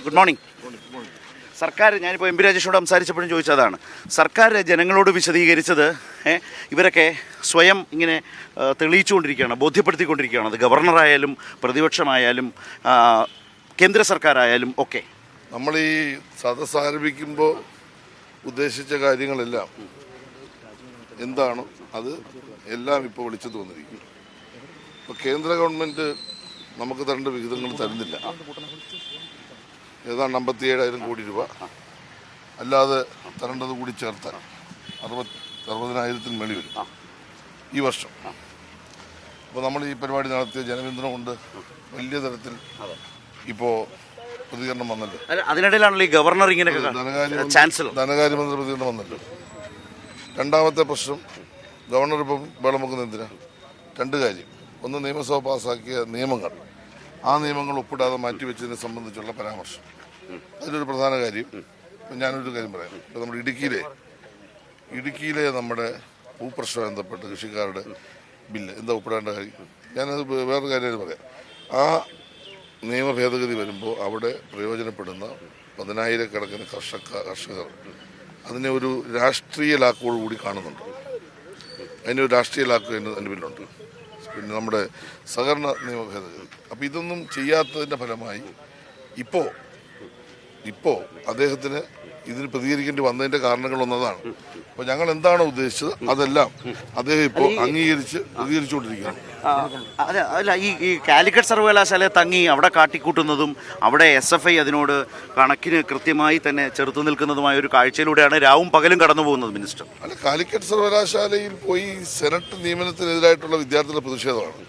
Good morning സർക്കാർ ഞാനിപ്പോൾ M P രാജേഷിനോട് സംസാരിച്ചപ്പോഴും ചോദിച്ചതാണ്. സർക്കാർ ജനങ്ങളോട് വിശദീകരിച്ചത് ഇവരൊക്കെ സ്വയം ഇങ്ങനെ തെളിയിച്ചുകൊണ്ടിരിക്കുകയാണ് ബോധ്യപ്പെടുത്തിക്കൊണ്ടിരിക്കുകയാണ്. അത് ഗവർണറായാലും പ്രതിപക്ഷമായാലും കേന്ദ്ര സർക്കാരായാലും ഒക്കെ. നമ്മൾ ഈ സദസ് ആരംഭിക്കുമ്പോൾ ഉദ്ദേശിച്ച കാര്യങ്ങളെല്ലാം എന്താണ്? അത് എല്ലാം ഇപ്പോൾ വിളിച്ചു തോന്നിയിരിക്കും ഇപ്പോൾ കേന്ദ്ര ഗവൺമെന്റ് നമുക്ക് തരേണ്ട വിഹിതങ്ങൾ തരുന്നില്ല. ഏതാണ്ട് അമ്പത്തി ഏഴായിരം കോടി രൂപ. അല്ലാതെ തരേണ്ടത് കൂടി ചേർത്ത് അറുപത് അറുപതിനായിരത്തിന് മേളി വരും. ഈ വർഷം. അപ്പോൾ നമ്മൾ ഈ പരിപാടി നടത്തിയ ജനപിന്തുണ കൊണ്ട് വലിയ തരത്തിൽ ഇപ്പോൾ പ്രതികരണം വന്നല്ലോ. അതിനിടയിലാണല്ലോ ഈ ഗവർണർ ഇങ്ങനെ ധനകാര്യ ചാൻസലർ. ധനകാര്യമന്ത്രി പ്രതികരണം വന്നല്ലോ. രണ്ടാമത്തെ പ്രശ്നം ഗവർണർ ഇപ്പം വേളമുക്കുന്നതിന് എന്തിനാ? രണ്ട് കാര്യം. ഒന്ന് നിയമസഭ പാസ്സാക്കിയ നിയമങ്ങൾ. ആ നിയമങ്ങൾ ഒപ്പിടാതെ മാറ്റിവെച്ചതിനെ സംബന്ധിച്ചുള്ള പരാമർശം. അതിലൊരു പ്രധാന കാര്യം ഞാനൊരു കാര്യം പറയാം. ഇപ്പം നമ്മുടെ ഇടുക്കിയിലെ ഇടുക്കിയിലെ നമ്മുടെ ഭൂപ്രശ്നം ബന്ധപ്പെട്ട് കൃഷിക്കാരുടെ ബില്ല്. എന്താ ഒപ്പിടേണ്ട കാര്യം? ഞാനത് വേറൊരു കാര്യം പറയാം. ആ നിയമ ഭേദഗതി വരുമ്പോൾ അവിടെ പ്രയോജനപ്പെടുന്ന പതിനായിരക്കണക്കിന് കർഷക കർഷകർ അതിനെ ഒരു രാഷ്ട്രീയ ലാക്കോടുകൂടി കാണുന്നുണ്ട്. അതിന്റെ ഒരു രാഷ്ട്രീയ ലാക്ക് അതിന്റെ ബില്ലുണ്ട് പിന്നെ നമ്മുടെ സഹകരണ നിയമ ഭേദഗതി അപ്പോൾ ഇതൊന്നും ചെയ്യാത്തതിന്റെ ഫലമായി ഇപ്പോൾ ഇപ്പോൾ അദ്ദേഹത്തിന് ഇതിന് പ്രതികരിക്കേണ്ടി വന്നതിന്റെ കാരണങ്ങളൊന്നതാണ് അപ്പോൾ ഞങ്ങൾ എന്താണോ ഉദ്ദേശിച്ചത്? അതെല്ലാം അദ്ദേഹം ഇപ്പോൾ അംഗീകരിച്ച് പ്രതികരിച്ചുകൊണ്ടിരിക്കുകയാണ്. അല്ല അല്ല ഈ ഈ കാലിക്കറ്റ് സർവകലാശാലയെ തങ്ങി അവിടെ കാട്ടിക്കൂട്ടുന്നതും അവിടെ എസ് എഫ് ഐ അതിനോട് കണക്കിന് കൃത്യമായി തന്നെ ചെറുത്തു നിൽക്കുന്നതുമായ ഒരു കാഴ്ചയിലൂടെയാണ് രാവും പകലും കടന്നു പോകുന്നത് മിനിസ്റ്റർ. അല്ല കാലിക്കറ്റ് സർവകലാശാലയിൽ പോയി സെനറ്റ് നിയമനത്തിനെതിരായിട്ടുള്ള വിദ്യാർത്ഥികളുടെ പ്രതിഷേധമാണ്.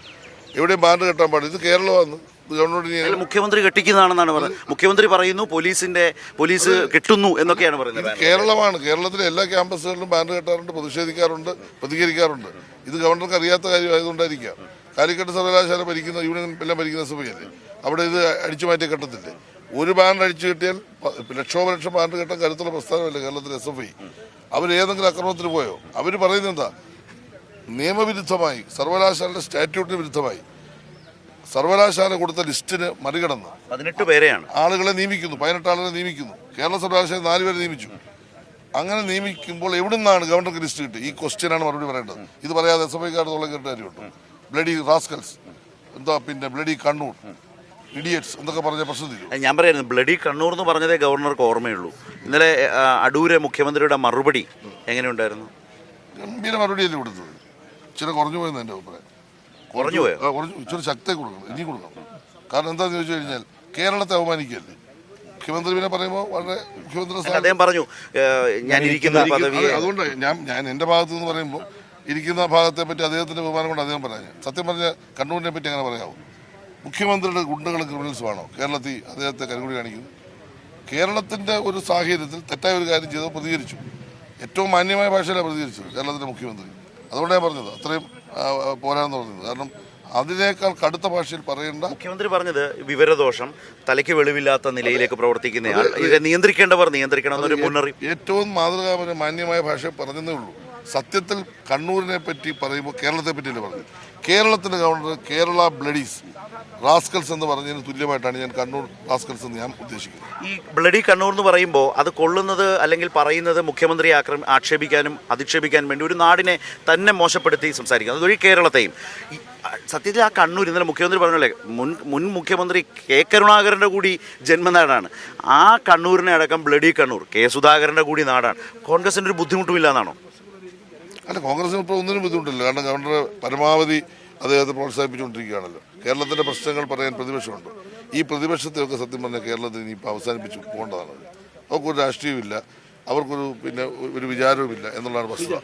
എവിടെയും ബാൻഡ് കെട്ടാൻ പാടില്ല. ഇത് കേരളമാണ്. ഗവൺമെന്റ് മുഖ്യമന്ത്രി കെട്ടിക്കുന്നതാണെന്നാണ് പറയുന്നത്. മുഖ്യമന്ത്രി പറയുന്നു പോലീസിന്റെ പോലീസ് കെട്ടുന്നു എന്നൊക്കെയാണ് പറയുന്നത്. കേരളമാണ്. കേരളത്തിലെ എല്ലാ ക്യാമ്പസുകളിലും ബാനർ കെട്ടാറുണ്ട് പ്രതിഷേധിക്കാറുണ്ട് പ്രതികരിക്കാറുണ്ട്. ഇത് ഗവർണർക്ക് അറിയാത്ത കാര്യമായതുകൊണ്ടായിരിക്കാം. കാലിക്കട്ട് സർവകലാശാല ഭരിക്കുന്ന യൂണിയൻ എല്ലാം ഭരിക്കുന്ന സഭയല്ലേ അവിടെ ഇത് അടിച്ചു മാറ്റി ഘട്ടത്തില്ലേ ഒരു ബാനർ അടിച്ചു കെട്ടിയാൽ ലക്ഷോപലക്ഷം ബാനർ കെട്ടാൻ കരുത്തുള്ള പ്രസ്ഥാനമല്ല കേരളത്തിലെ എസ് എഫ് ഐ? അവർ ഏതെങ്കിലും അക്രമത്തിന് പോയോ? അവർ പറയുന്നത് എന്താ? നിയമവിരുദ്ധമായി സർവകലാശാലയുടെ സ്റ്റാറ്റ്യൂട്ടിന് വിരുദ്ധമായി. സർവകലാശാല കൊടുത്ത ലിസ്റ്റിന് മറികടന്ന് പതിനെട്ട് പേരെയാണ്. ആളുകളെ നിയമിക്കുന്നു പതിനെട്ട് ആളുകളെ നിയമിക്കുന്നു. കേരള സർവകലാശാല നാലുപേരെ നിയമിച്ചു. അങ്ങനെ നിയമിക്കുമ്പോൾ എവിടെ നിന്നാണ് ഗവർണർക്ക് ലിസ്റ്റ് കിട്ടി? ഈ ക്വസ്റ്റ്യനാണ് മറുപടി പറയേണ്ടത്. ഇത് പറയാതെ എസ് എഫ് ഐക്കാർ തുള്ള കേട്ട കാര്യമുണ്ട്? ബ്ലഡി റാസ്കൽസ് എന്താ പിന്നെ ബ്ലഡി കണ്ണൂർ? ഇഡിയറ്റ്സ് എന്നൊക്കെ പറഞ്ഞ പ്രശ്നം തീരും ഞാൻ പറയുന്നത് ബ്ലഡി കണ്ണൂർ എന്ന് പറഞ്ഞതേ ഗവർണർക്ക് ഓർമ്മയുള്ളൂ. ഇന്നലെ അടൂരെ മുഖ്യമന്ത്രിയുടെ മറുപടി എങ്ങനെയുണ്ടായിരുന്നു? ഗംഭീര മറുപടിയല്ലേ കൊടുത്തത്. ചില കുറഞ്ഞു പോയെന്ന് എന്റെ അഭിപ്രായം. കുറഞ്ഞു പോയോ? കുറഞ്ഞു ഇച്ചിരി ശക്തി കൊടുക്കണം ഇനി കൊടുക്കണം. കാരണം എന്താന്ന് ചോദിച്ചു കഴിഞ്ഞാൽ കേരളത്തെ അവമാനിക്കുകയല്ലേ മുഖ്യമന്ത്രി പിന്നെ പറയുമ്പോൾ വളരെ മുഖ്യമന്ത്രി അദ്ദേഹം പറഞ്ഞു ഞാൻ ഇരിക്കുന്ന അതുകൊണ്ട് ഞാൻ ഞാൻ എന്റെ ഭാഗത്ത് നിന്ന് പറയുമ്പോൾ ഇരിക്കുന്ന ഭാഗത്തെ പറ്റി അദ്ദേഹത്തിന്റെ ബഹുമാനം കൊണ്ട് അദ്ദേഹം പറഞ്ഞു സത്യം പറഞ്ഞ കണ്ണൂരിനെ പറ്റി അങ്ങനെ പറയാമോ മുഖ്യമന്ത്രിയുടെ ഗുണ്ടകളും ക്രിമിനൽസുമാണോ കേരളത്തിൽ അദ്ദേഹത്തെ കരുകൂടി കാണിക്കുന്നു. കേരളത്തിന്റെ ഒരു സാഹചര്യത്തിൽ തെറ്റായ ഒരു കാര്യം ചെയ്തത് പ്രതികരിച്ചു. ഏറ്റവും മാന്യമായ ഭാഷയിലാണ് പ്രതികരിച്ചത് കേരളത്തിന്റെ മുഖ്യമന്ത്രി. അതുകൊണ്ടാണ് ഞാൻ പറഞ്ഞത്. അത്രയും പോരാന്ന് പറഞ്ഞത്. കാരണം അതിനേക്കാൾ കടുത്ത ഭാഷയിൽ പറയേണ്ട മുഖ്യമന്ത്രി പറഞ്ഞത് വിവരദോഷം തലയ്ക്ക് വെളിവില്ലാത്ത നിലയിലേക്ക് പ്രവർത്തിക്കുന്നയാൾ. ഇതിനെ നിയന്ത്രിക്കേണ്ടവർ നിയന്ത്രിക്കണം എന്നൊരു മുന്നറിയിപ്പ് ഏറ്റവും മാതൃകാപര മാന്യമായ ഭാഷ പറഞ്ഞതേ ഉള്ളൂ. സത്യത്തിൽ കണ്ണൂരിനെ പറ്റി പറയുമ്പോൾ കേരളത്തെ പറ്റിയല്ലേ പറഞ്ഞു കേരളത്തിന്റെ ഗവർണർ കേരള ബ്ലഡീസ്. റാസ്കൽസ് എന്ന് പറഞ്ഞതിന് തുല്യമായിട്ടാണ് ഞാൻ കണ്ണൂർ റാസ്കൽസ് എന്ന് ഞാൻ ഉദ്ദേശിക്കുന്നത്. ഈ ബ്ലഡി കണ്ണൂർ എന്ന് പറയുമ്പോൾ അത് കൊള്ളുന്നത് അല്ലെങ്കിൽ പറയുന്നത് മുഖ്യമന്ത്രി ആക്രമ ആക്ഷേപിക്കാനും അധിക്ഷേപിക്കാനും വേണ്ടി ഒരു നാടിനെ തന്നെ മോശപ്പെടുത്തി സംസാരിക്കുന്നത്. അതൊരു കേരളത്തെയും. സത്യത്തിൽ ആ കണ്ണൂർ ഇന്നലെ മുഖ്യമന്ത്രി പറഞ്ഞല്ലേ മുൻ മുൻ മുഖ്യമന്ത്രി കെ കരുണാകരന്റെ കൂടി ജന്മനാടാണ്. ആ കണ്ണൂരിനെ അടക്കം ബ്ലഡി കണ്ണൂർ കെ സുധാകരന്റെ കൂടി നാടാണ്. കോൺഗ്രസിന്റെ ഒരു ബുദ്ധിമുട്ടുമില്ല എന്നാണോ അല്ല കോൺഗ്രസിന് ഇപ്പോൾ ഒന്നിനും ബുദ്ധിമുട്ടില്ല. കാരണം ഗവർണർ പരമാവധി അദ്ദേഹത്തെ പ്രോത്സാഹിപ്പിച്ചുകൊണ്ടിരിക്കുകയാണല്ലോ. കേരളത്തിന്റെ പ്രശ്നങ്ങൾ പറയാൻ പ്രതിപക്ഷമുണ്ട്. ഈ പ്രതിപക്ഷത്തെയൊക്കെ സത്യം പറഞ്ഞാൽ കേരളത്തിൽ ഇനിയിപ്പോൾ അവസാനിപ്പിച്ച് പോകേണ്ടതാണ്. അവർക്കൊരു രാഷ്ട്രീയമില്ല അവർക്കൊരു പിന്നെ ഒരു വിചാരവുമില്ല എന്നുള്ളതാണ് വസ്തുത.